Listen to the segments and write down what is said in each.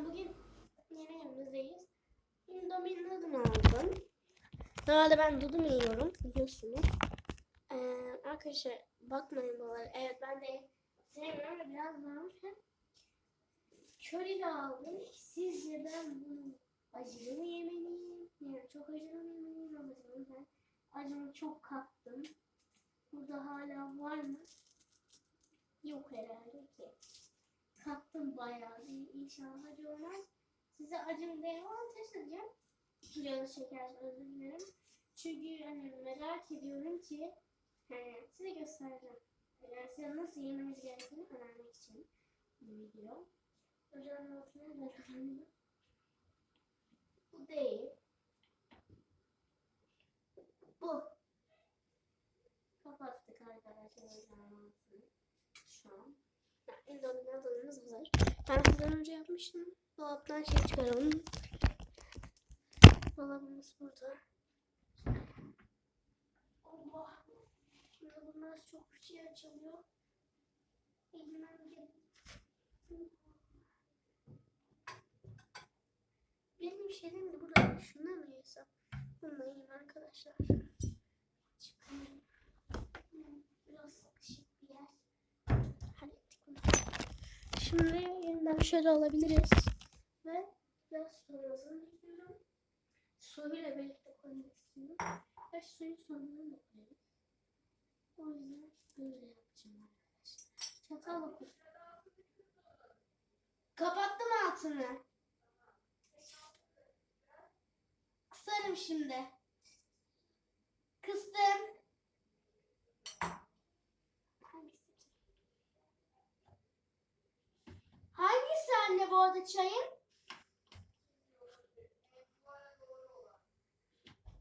arkadaşlar bugün yeni evimizdeyiz. Indomie noodle aldım. Normalde ben dudum yiyorum biliyorsunuz. Ee, arkadaşlar bakmayın bu arada. Evet ben de sevmiyorum ve biraz varmış. Curry de aldım. Sizce ben bunu acılı mı yemeliyim? Yani çok acılı mı yemeliyim? Babacığım ben acımı çok kattım. Burada hala var mı? Yok herhalde ki. Kattım bayağı bir inşallah acı olmaz. Size acım devam taşıyacağım. Canı şeker özür dilerim. Çünkü hani merak ediyorum ki he, size göstereceğim. Yani size nasıl yememiz gerektiğini öğrenmek için bu video. Ocağın altına bakalım. Bu değil. Bu. Kapattık arkadaşlar ocağın altını. Şu an. Adımımız hazır. Ben sizden önce yapmıştım. Dolaptan şey çıkaralım. Dolabımız burada. Allah. Şimdi bunlar çok şey açılıyor. Elimden. Benim şeyim de burada. Şundan mı yesem? Bununla yiyeyim arkadaşlar. Şimdi yeniden şöyle alabiliriz. Ve biraz sonrasını ekliyorum. Suyuyla birlikte koymak istiyorum. Ve suyu sonuna da koyalım. O yüzden böyle yapacağım arkadaşlar. Çatalla koy. Kapattım altını. Kısarım şimdi. Kıstım. Arada çayın?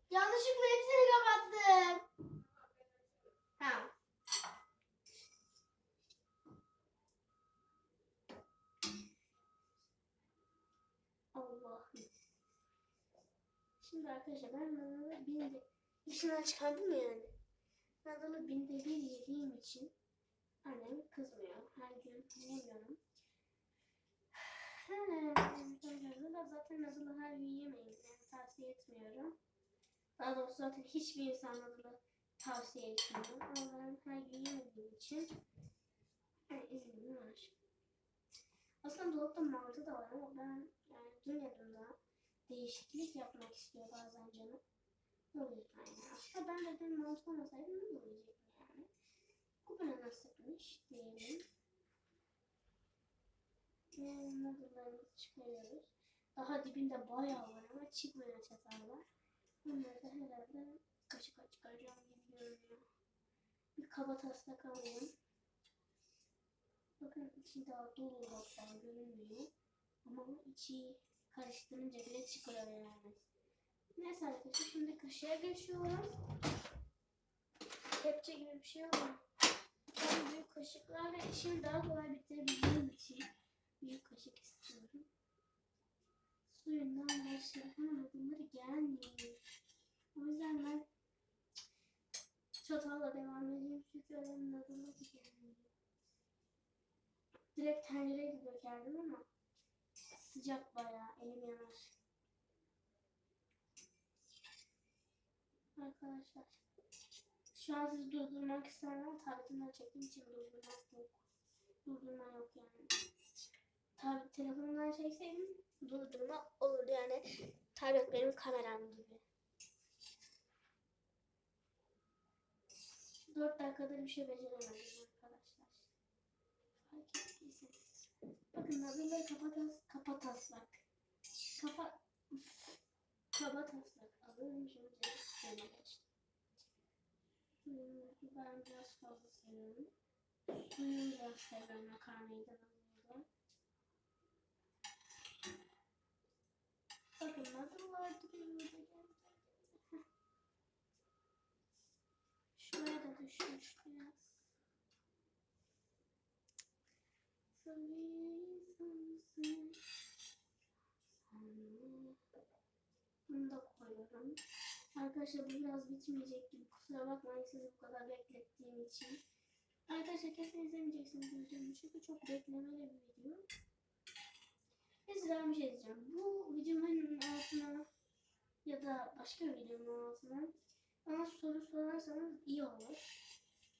Yanlışlıkla hepsini kapattım. Ha. Allah'ım. Şimdi arkadaşlar ben nadalı binde işinden çıkardım yani. Nadalı binde bir yediğim için annem kızmıyor. Her gün yemiyorum. Nadalı da zaten nadalı her gün yemeyin. Yani tavsiye etmiyorum. Daha doğrusu zaten hiçbir insan nadalı tavsiye etmiyorum. Ama ben her gün yemediğim için yani iznim var. Aslında dolapta mantı da var ama ben yani duymadığımda değişiklik yapmak istiyor bazen canım. O yüzden yani. Aslında ben de dün mantı olmasaydı ne yiyecektim yani. Bu bana nasipmiş diyelim. Ve noodle'larımızı çıkarıyoruz. Daha dibinde bayağı var ama çıkmayan çatallar. Bunları da herhalde kaşık çıkaracağım gibi görünüyor. Bir kaba taslak alayım. Bakın içi daha dolu hatta görünmüyor. Ama içi karıştırınca bile çıkıyor yani. Neyse arkadaşlar şimdi kaşığa geçiyorum. Kepçe gibi bir şey ama ben büyük kaşıklarla işimi daha kolay bitirebildiğim için büyük kaşık istiyorum. Suyundan başlayalım bunları gelmiyor. O yüzden ben çatalla devam edeyim çünkü öğlenin adına gelmiyor. Direkt tencereye de dökerdim ama sıcak bayağı elim yanar. Arkadaşlar şu an sizi durdurmak istemem tabletimden çektiğim için durdurmak yok. Durdurma yok yani. Tabi telefonumdan çekseydim durdurma olurdu yani. Tablet benim kameram gibi. 4 dakikada bir şey beceremedim arkadaşlar. Fark ettiyseniz. Bakın adıyla kapatas, kapataslak. Kapa... Kaba taslak. Alırım şimdi şöyle. Hmm, ben biraz fazla seviyorum. Suyu biraz seviyorum makarnayı da burada. Bakın nadıllar duruyor burada. Heh. Şuraya da düşmüş biraz. Bunu da koyuyorum. Arkadaşlar bu biraz bitmeyecek gibi. Kusura bakmayın sizi bu kadar beklettiğim için. Arkadaşlar kesin izlemeyeceksiniz videomu çünkü çok beklemeli bir video. Neyse mesela bir şey diyeceğim. Bu videomun altına ya da başka bir videonun altına bana soru sorarsanız iyi olur.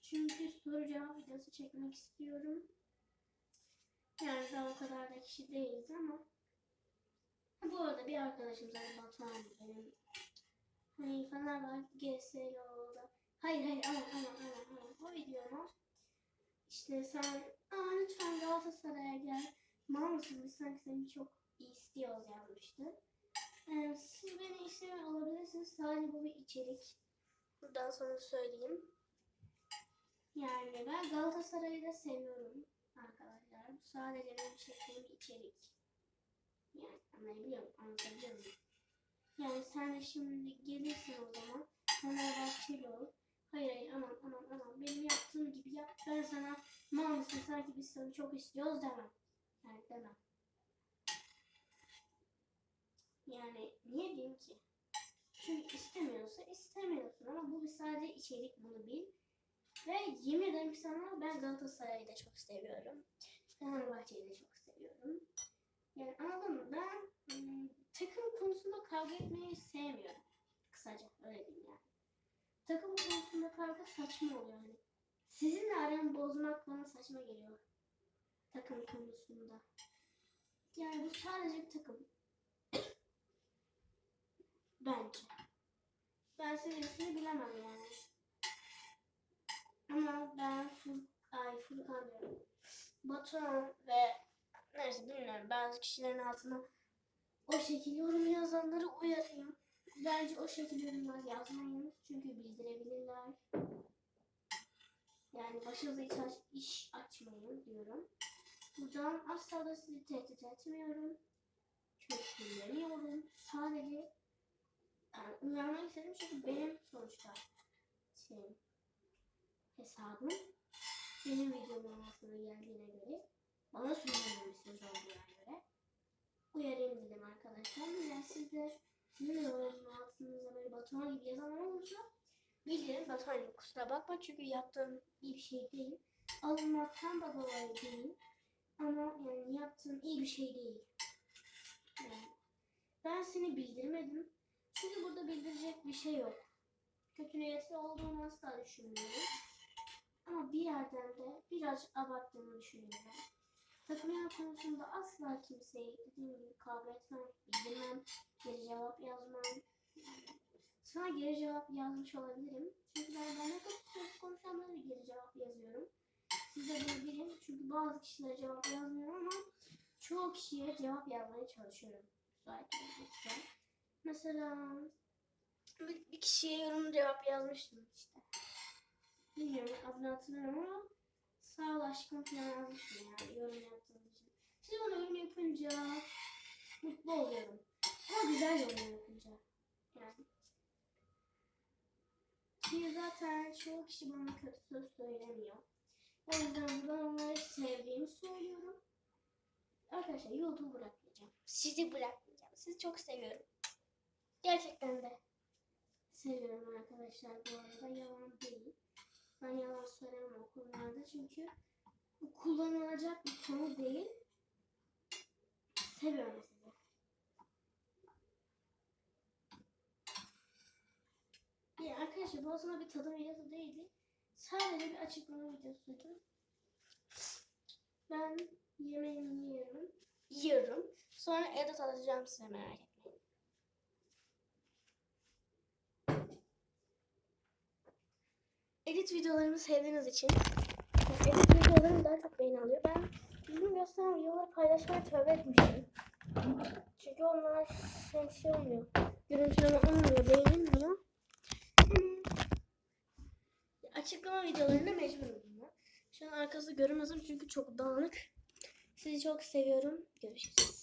Çünkü soru cevap videosu çekmek istiyorum. Yani daha o kadar da kişi değiliz ama bu arada bir arkadaşım zaten Batuhan benim. Hani Fenerbahçe GSLO'da. Hayır hayır aman aman aman aman. O videoma işte sen aa lütfen Galatasaray'a gel. Mal mısın biz sanki seni çok istiyoruz yazmıştı. Ee, siz beni istemiyor olabilirsiniz. Sadece bu bir içerik. Buradan sonra söyleyeyim. Yani ben Galatasaray'ı da seviyorum arkadaşlar. Bu sadece benim çektiğim içerik. Yani anlayabiliyor musun? Anlatabiliyor muyum? Yani sen de şimdi gelirsin o zaman. Fenerbahçeli ol. Hayır hayır aman aman aman. Benim yaptığım gibi yap. Ben sana mal mısın sanki biz seni çok istiyoruz demem. Yani demem. Yani niye diyeyim ki? Çünkü istemiyorsa istemiyorsun ama bu bir sadece içerik bunu bil. Ve yemin ederim sana ben Galatasaray'ı da çok seviyorum. Fenerbahçe'yi de çok seviyorum. Yani anladın mı? Ben ım, takım konusunda kavga etmeyi sevmiyorum. Kısaca öyle diyeyim yani. Takım konusunda kavga saçma oluyor hani. Sizinle aramı bozmak bana saçma geliyor. Takım konusunda. Yani bu sadece bir takım. Bence. Ben seviyesini bilemem yani. Batuhan ve neyse bilmiyorum bazı kişilerin altına o şekil yorum yazanları uyarayım. Bence o şekil yorumlar yazmayın. Çünkü bildirebilirler. Yani başınıza hiç aç- iş açmayın diyorum. Buradan asla da sizi tehdit etmiyorum. Çok sinirleniyorum. Sadece yani uyarmak istedim çünkü benim sonuçta şeyim hesabım benim videomun altına geldiğine göre bana söylenen bir söz olduğuna göre uyarayım dedim arkadaşlar. Yani siz de videoların altınıza böyle Batuhan gibi yazanlar olursa bildirin Batuhan gibi kusura bakma çünkü yaptığım iyi bir şey değil. Alınmaktan da dolayı değil. Ama yani yaptığım iyi bir şey değil. Yani ben seni bildirmedim. Çünkü burada bildirecek bir şey yok. Kötü niyetli olduğunu asla düşünmüyorum. Ama bir yerden de biraz abarttığını düşünüyorum. Takımlar konusunda asla kimseyi dediğim gibi kavga etmem, bildirmem, geri cevap yazmam. Sana geri cevap yazmış olabilirim. Çünkü ben kadar söz konuşanlara geri cevap yazıyorum. Siz de bilin. Çünkü bazı kişilere cevap yazmıyorum ama çoğu kişiye cevap yazmaya çalışıyorum. Mesela bir kişiye yorum cevap yazmıştım işte. Bilmiyorum adını hatırlamıyorum ama sağ ol aşkım falan yazmıştım yani yorum yaptığım için. Siz bana yorum yapınca mutlu oluyorum. Ama güzel yorum yapınca. Yani. Ki zaten çoğu kişi bana kötü söz söylemiyor. O yüzden buradan onları sevdiğimi söylüyorum. Arkadaşlar YouTube bırakmayacağım. Sizi bırakmayacağım. Sizi çok seviyorum. Gerçekten de seviyorum arkadaşlar bu arada yalan değil. Ben yalan söylemem o konularda çünkü bu kullanılacak bir konu değil. Seviyorum sizi. Ya arkadaşlar bu aslında bir tadım videosu değildi. Sadece bir açıklama videosuydu. Ben yemeğimi yiyorum. Yiyorum. Sonra edit alacağım size merak etmeyin. Edit videolarımı sevdiğiniz için edit videolarım daha çok beğeni alıyor. Ben düzgün gösteren videoları paylaşmaya tövbe etmiştim. Çünkü onlar şey, şey olmuyor. Görüntüleme olmuyor, beğenilmiyor. Hmm. Açıklama videolarına mecburum ben. Şu an arkası görünmezim çünkü çok dağınık. Sizi çok seviyorum. Görüşürüz.